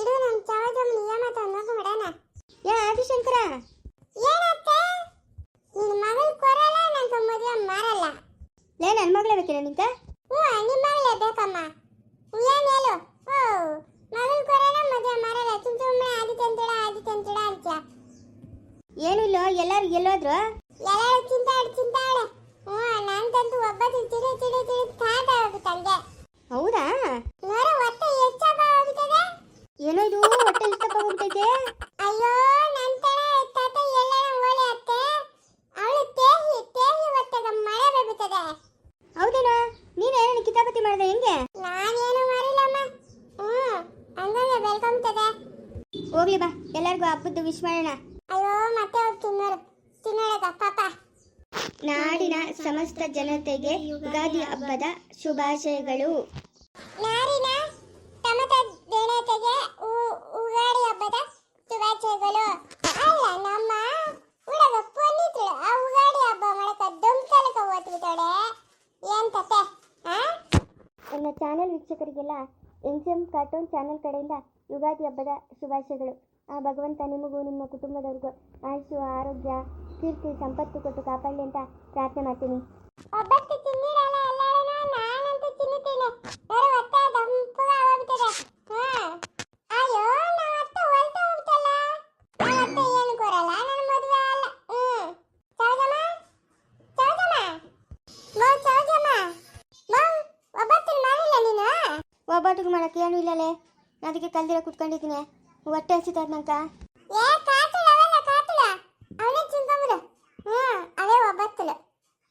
ಇಡು ನಮ್ಮ ಚಾವಜಮ್ ನಿಯಮ ಹೊಡೋಣ ಯಾ ಆದಿಶಂಕರ? ಏನತ್ತೆ ನಿನ್ನ ಮಗಳು ಕೊರಲ್ಲ ನನ್ನ ಮದುವೆ ಮಾರಲ್ಲ. ಲೇ ನನ್ನ ಮಗಳೇ ಬೇಕಿನ ನಿಂಕ ಹ್ಞೂ ನಿಮ್ಮ ಮಗಳೇ ಬೇಕಮ್ಮ. ಏನು ಹೇಳು? ಓ ಮಗಳು ಕೊರಲ್ಲ ಮದುವೆ ಮಾರಲ್ಲ. ಸುಮ್ ಸುಮ್ಮನೆ ಆದಿತ್ಯ ಅಂತೇಳ ಆದಿತ್ಯ ಅಂತೇಳ ಅಂತ್ಯ. ಏನು ಇಲ್ಲ ಎಲ್ಲರೂ ಎಲ್ಲೋದ್ರು? ಎಲ್ಲರೂ ಚಿಂತಾಡಿ ಚಿಂತಾಳೆ ಹ್ಞೂ ನಂತಂತೂ ಒಬ್ಬ ತಿಳಿ ತಿಳಿ ತಿಳಿ ತಾತ ಹೋಗುತ್ತಂಗೆ ಹೌದಾ? ಏನೋ ಇದು ಹೊಟ್ಟೆ ಇಷ್ಟ ಹೋಗ್ತೈತೆ ಅಯ್ಯೋ ನನ್ ತರ ತಾತ ಎಲ್ಲರ ಓಲೆ ಅತ್ತೆ ಅವಳು ತೇಹಿ ತೇಹಿ ಹೊಟ್ಟೆಗೆ ಮಳೆ ಬೀಳುತ್ತದೆ ಹೌದೇನೋ? ಏನೇನು ಕಿತಾಪತಿ ಮಾಡಿದೆ ಹೆಂಗೆ? ನಾನೇನು ಮಾಡಿಲ್ಲಮ್ಮ. ಹ್ಮ್ ಹಂಗಂದ್ರೆ ಬೆಳ್ಕೊಂತದೆ ಹೋಗ್ಲಿ ಬಾ ಎಲ್ಲರಿಗೂ ಹಬ್ಬದ್ದು ವಿಶ್ ಮಾಡೋಣ. ಅಯ್ಯೋ ಮತ್ತೆ ಅವ್ರು ತಿನ್ನೋರು. ತಿನ್ನೋಳಗ ಪಾಪ. ನಾಡಿನ ಸಮಸ್ತ ಜನತೆಗೆ ಯುಗಾದಿ ಹಬ್ಬದ ಶುಭಾಶಯಗಳು. ನಾರಿನ ಟಮಟ ದೇಣತೆಗೆ ಉ- ಉಗಾಡಿ ಹಬ್ಬದ ಶುಭಾಶಯಗಳು ಅಲ್ಲ ನಮ್ಮ ಹುಡುಗ ಪೊನ್ನಿದ್ರು ಆ ಉಗಾಡಿ ಹಬ್ಬ ಮಾಡಕ ದುಮ್ಕಲಕ ಓದ್ಬಿಟ್ಟೋಡೆ ಏನ್ ಕತೆ ಆ ನನ್ನ channel ವೀಕ್ಷಕರಿಗೆಲ್ಲ N C M cartoon channel ಕಡೆಯಿಂದ ಯುಗಾದಿ ಹಬ್ಬದ ಶುಭಾಶಯಗಳು. ಆ ಭಗವಂತ ನಿಮಗೂ ನಿಮ್ಮ ಕುಟುಂಬದವ್ರಿಗೂ ಆಯುಷು ಆರೋಗ್ಯ, ಕೀರ್ತಿ, ಸಂಪತ್ತು ಕೊಟ್ಟು ಕಾಪಾಡಲಿ ಅಂತ ಪ್ರಾರ್ಥನೆ ಮಾಡ್ತೀನಿ. ಒಬ್ಬಟ್ಟಿಗೆ ಮಾಡಕ್ಕೆ ಏನು ಇಲ್ಲಲೇ. ಅದಕ್ಕೆ ಕಲ್ದಿರ ಕುತ್ಕೊಂಡಿದ್ದೀನಿ. ಹೊಟ್ಟೆ ಹಸಿತ ನಂಕ. ಏ ಕಾತುಳ ಅವಲ್ಲ ಕಾಟಲ ಅವನೇ ಚಿಂಕೊಂಬಿಡು ಹ್ಮ್ ಅವೇ ಒಬ್ಬತ್ತಲ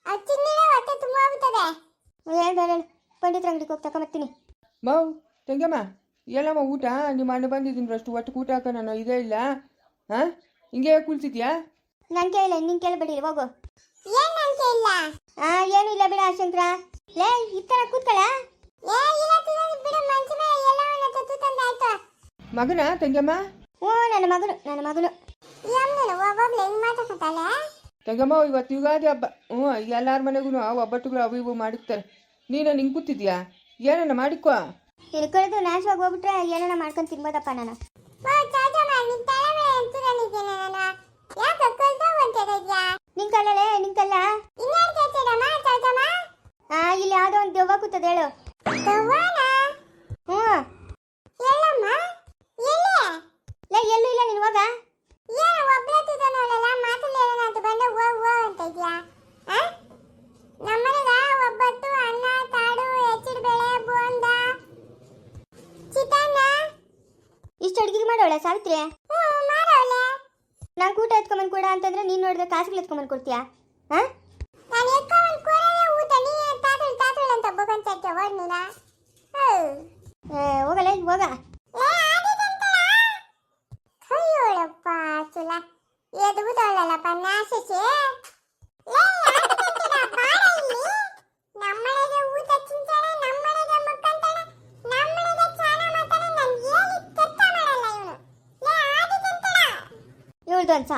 ಅದು ತಿನ್ನಿದ್ರೆ ಹೊಟ್ಟೆ ತುಂಬ ಹೋಗ್ಬಿಟ್ಟದೆ ಹೇಳು ಹೇಳು ಪಂಡಿತರ ಅಂಗಡಿಗೆ ಹೋಗಿ ತಗೊಂಬರ್ತೀನಿ ಮಾವು ತಂಗಮ್ಮ ಎಲ್ಲಮ್ಮ ಊಟ? ನಿಮ್ಮ ಅಣ್ಣ ಬಂದಿದ್ದೀನಿ ಅಷ್ಟು ಒಟ್ಟು ಊಟ ಹಾಕ ನಾನು ಇದೇ ಇಲ್ಲ. ಹಾಂ? ಹಿಂಗೆ ಕುಳ್ತಿದ್ಯಾ ನಂಗೆ ಇಲ್ಲ ನಿಂಗೆ ಕೇಳಬೇಡಿ ಹೋಗು. ಏನ್ ನಂಗೆ ಇಲ್ಲ? ಆ ಏನು ಇಲ್ಲ ಬಿಡ ಶಂಕರ. ಲೇ ಈ ಥರ ಕೂತ್ಕೊಳ್ಳ ಮಗನ ತಂಗಮ್ಮ? ಓ ನನ್ನ ಮಗನು ನನ್ನ ಮಗನು. ಯಮ್ಮನ ಒಬ್ಬೊಬ್ಳು ಹೆಂಗ್ ಮಾತಾಡ್ತಾಳೆ? ತಂಗಮ್ಮ ಇವತ್ತು ಯುಗಾದಿ ಹಬ್ಬ. ಹ್ಞೂ ಎಲ್ಲಾರ ಮನೆಗೂ ಒಬ್ಬಟ್ಟುಗಳು ಅವು ಇವು ಮಾಡಿರ್ತಾರೆ ನೀನು ಹಿಂಗೆ ಕೂತಿದ್ಯಾ? ಏನನ್ನ ಮಾಡಿಕೋ? ಹಿಡ್ಕೊಳ್ಳೋದು ನಾಶವಾಗಿ ಹೋಗ್ಬಿಟ್ರೆ ಏನನ್ನ ಮಾಡ್ಕೊಂಡು ತಿನ್ಬೋದಪ್ಪ ನಾನು. ನಿನ್ ಎಂತೂರಲ್ಲಿದ್ದೇನೆ ನಾನು? ಕಲ್ಲ? ಆ ಇಲ್ಲಿ ಯಾವುದೋ ಒಂದು ದೆವ್ವ ಕೂತದ ಹೇಳು. ಹ್ಞೂ. ಇಷ್ಟು ಅಡುಗೆ ಮಾಡೋಳೆ ಸಾವಿತ್ರಿ? ಹ್ಞೂ ಮಾಡೋಳೆ ನಾನು ಕೂಟ ಎತ್ಕೊಂಬಂದು ಕೊಡ ಅಂತಂದ್ರೆ ನೀನು ನೋಡಿದ್ರೆ ಕಾಸುಗಳು ಎತ್ಕೊಂಬಂದು ಕೊಡ್ತೀಯಾ? ಹಾಂ? ನಾನು ಎತ್ಕೊಂಡು ಕೂರಲೇ ಊಟ. ನೀ ತಾತುಳ್ ತಾತುಳ್ ಅಂತ ಬೊಗಂತ ಇರ್ತೀಯ ಓಡ್ ನೀನ ಹೌ ಹೋಗಲ್ಲ ಹೋಗ ಲೇ ಆದಿದಂತಳ ಕೈಯೋಳಪ್ಪ ಚುಲ ಎದ್ಬಿಟ್ಟವಳಲ್ಲಪ್ಪ ನಾಶಿಸಿ ಲೇ ಆದಿದಂತಳ ಬಾರ ಇಲ್ಲಿ ನಮ್ಮನೆಗೆ ಊಟ ತಿಂತಾಳೆ ನಮ್ಮನೆಗೆ ಮುಕ್ಕಂತಾಳೆ ನಮ್ಮನೆಗೆ ಚಾನ ಮಾಡ್ತಾನೆ ನಾನು ಹೇಳಿ ಕೆತ್ತ ಮಾಡಲ್ಲ ಇವನು ಲೇ ಆದಿದಂತಳ ಇವಳ್ದು ಒಂದು ಸಾವು ಲೇ ಬರಲ್ಲ ಓ ಲೇ ಓ ನೀನು ಬಾರೋ ಬಾ ದಿಯ ಎಲ್ಲ ಬೆಳೆದಿ ಬೆಳೆದಿ ಬೆಳೆದಿ ದೊಡ್ಡದಾಗುತ್ತದೆ ಇವಾಗ ನಾನು ಹೊಟ್ಟೆ ಒಕ್ಕಣದ ಹತ್ತೆ ಬಾತೆ ದಮ್ಮಂತ ಒಕ್ಕಣ ಹೋಗ್ಬಿಡತ್ತ ಕಲ್ತ ಏ ನಡಿಯ ಪಂಡಿತರ ಅಂಗಡಿ ಅಂತ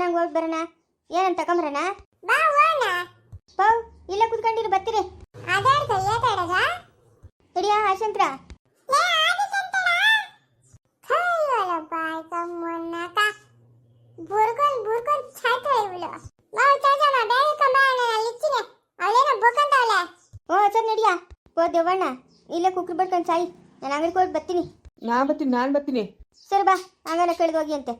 ನಂಗೆ ಹೋಗಿ ಬರೋಣ. ಏನಂತ ತಗೊಂಬರೋಣ? ಬಾ ಪಾವ್ ಇಲ್ಲ ಕುತ್ಕೊಂಡಿರು ಬರ್ತೀರಿ. ಅದಾಡ್ತ ಏತಾಡಗ ನಡಿಯ ಆಶಂಕರ ಬುರ್ಕೊಂಡ್ ಬುರ್ಕೊಂಡ್ ಸಾಯ್ತಾಳೆ ಇವಳು. ಮಾವು ಚಾಚಮ್ಮ ಬೇಗ ಕಂಬ ನಾನು ಇಚ್ಚಿನೆ ಅವಳೇನೋ ಬುಕ್ಕಂತವಳೆ ಓ ಸರ್ ನಡಿಯ. ಓ ದೇವಣ್ಣ. ಇಲ್ಲೇ ಕುಕ್ಕರ್ ಬಿಡ್ಕೊಂಡು ಸಾಯಿ. ನಾನು ಅಂಗಡಿಗೆ ಹೋಗಿ ಬರ್ತೀನಿ. ನಾ ಬರ್ತೀನಿ ನಾನು ಬರ್ತೀನಿ. ಸರಿ ಬಾ ಹಂಗಾರೆ ಕಳೆದು ಹೋಗಿ ಅಂತೆ.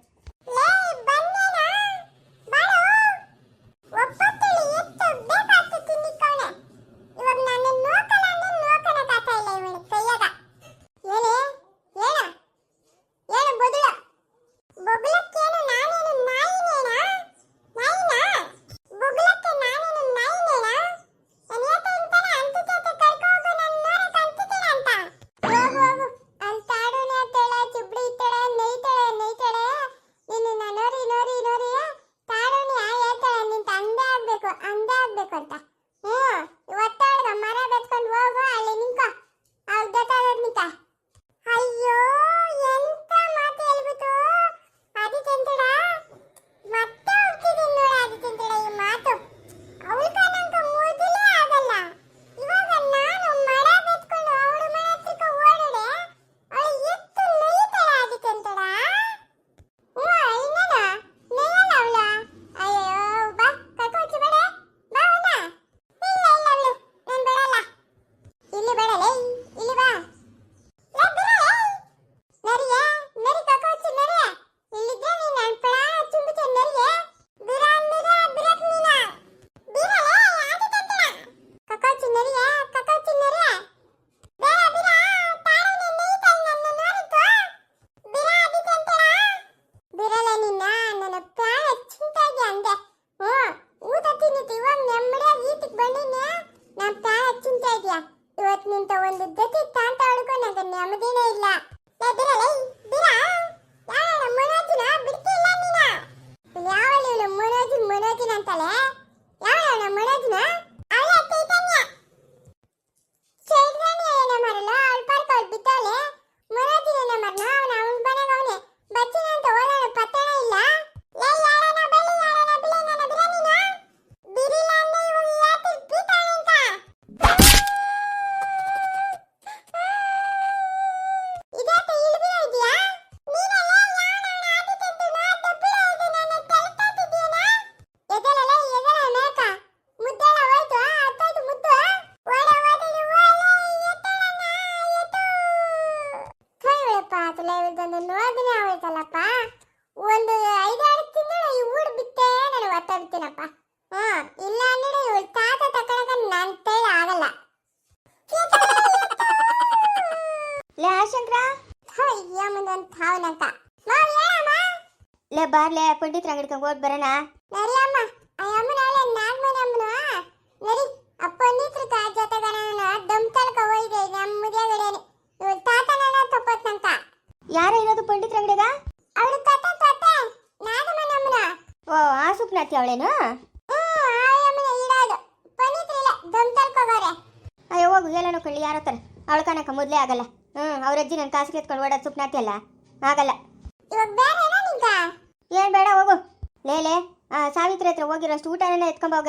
ಅಂತ ಹ್ಞೂ ಇವತ್ತ ನೆಮ್ಮದಿನೇ ಇಲ್ಲ ಲೇ, ದಿರಲೇ, ದಿರ, ಯಾವಳ ಮನೋಜಿನ ಬಿಡ್ತಿಲ್ಲ ನೀನ ಯಾವಳು ಇವಳು ಮನೋಜಿನ್ ಮನೋಜಿನ್ ಅಂತಾಳೆ ಯಾವಳ ಮನೋಜಿನ ಅವಳ ಚೈತನ್ಯ ಚೈತನ್ಯ ಏನ ಮರಲ್ಲ ಅವಳ ಪಾರ್ಕ್ ಅವಳು ಬಿದ್ದಾಳೆ ಮನೋಜಿನ ಏನ ಮರನ ಅವನ ಅವನ ಮನೆಗೆ ಅವನೆ ಬಚ್ಚಿನ ಅಂತ ಓಡಾಡ ಪತ್ತಣ ಇಲ್ಲ ಲೇ, ಯಾರನ ಬಲಿ, ಯಾರನ ಬಿಲಿ, ನನ್ನ ಬಿರ ನೀನ? ಬಿರಿಲ್ಲ ಅಂದ್ರೆ ಇವ್ಳು ಯಾಕೆ ಬೀತಾಳೆ ಅಂತ? ಇದ್ಯಾಕೆ ಇಲ್ಲಿ ಬೀಳ ಇದ್ಯಾ? ನೀನಲ್ಲ ಯಾವನವನ ಆಟಿಕೆದ್ದು ನಾ ದಬ್ಬಳ ಇದು ನನ್ನ ತಲೆತಾತಿದ್ಯೇನ? ಎದೆಲಲ್ಲ, ಎದೆಲ ಮೇಕ. ಮುದ್ದೆಲ್ಲ ಹೋಯ್ತು, ಹತ್ತೋಯ್ತು ಮುದ್ದು. ಓಡ, ಓಡ, ಇವ್ಳು ಎತ್ತಳನ, ಎತ್ತು. ಕೈವಳಪ್ಪ, ತಲೆ ಇವ್ಳ್ದೊಂದು ನೋದಿನೇ ಆಗೋಯ್ತಲ್ಲಪ್ಪ. ಒಂದು ಐದಾರು ತಿಂಗಳು ಈ ಊರು ಬಿಟ್ಟೆ ನಾನು ಒತ್ತಾಡ್ತೀನಪ್ಪ ಹ್ಮ್ ಇಲ್ಲ ಅಂದ್ರೆ ಇವಳು ತಾತ ತಕೊಳಕ ನನ್ನ ಕೈಲಿ ಆಗಲ್ಲ ಲೇ ಆಶಂಕ್ರ ಅಯ್ಯಮ್ಮನೊಂದು ತಾವನಂತ ಮಾವ್ ಹೇಳಮ್ಮ ಲೇ ಬಾರ್ಲೆ ಪಂಡಿತ್ರ ಅಂಗಡಿಗೆ ಓಡ್ ಬರೋಣ. ನರಿ ಅಮ್ಮ. ಅಯ್ಯಮ್ಮನ ಅವಳೆ ನಾಲ್ಮನೆ ಅಮ್ಮನ? ನರಿ ಆ ಪಂಡಿತ್ರಕ ಜೊತೆಗಾರನ ದಮ್ ತಲಕ ಹೋಯ್ದೆ ನಮ್ಮ ಮುದಿಯಗಡೇನೆ ಇವಳು ತಾತನ ತಪ್ಪತ್ನಂತ ಯಾರ ಇರೋದು ಪಂಡಿತ್ರ ಅಂಗಡಿಗ ಅವಳು ತಾತ ತಾತ ನಾನು ಮನೆ ಅಮ್ಮನ. ಓ ಆ ಸುಪ್ನಾತಿ ಅವಳೇನು? ಪಂಡಿತ್ರ ಅಯ್ಯೋ ಹೋಗು ಎಲ್ಲನೋ ಕಳ್ಳಿ ಯಾರೋ ತರ ಅವಳ ಕನಕ ಮೊದಲೇ ಆಗಲ್ಲ. ಹ್ಞೂ ಅವ್ರ ಅಜ್ಜಿ ನನ್ನ ಕಾಸಿಗೆ ಎತ್ಕೊಂಡು ಓಡೋದು ಸುಪ್ನಾತಿ ಅಲ್ಲ. ಆಗಲ್ಲ. ಇವಾಗ ಬೇರೆ ಏನ್ ಬೇಡ ಹೋಗು. ಲೇಲೆ ಸಾವಿತ್ರಿ ಹತ್ರ ಹೋಗಿರೋಷ್ಟು ಊಟನೆಲ್ಲ ಎತ್ಕೊಂಬೋಗ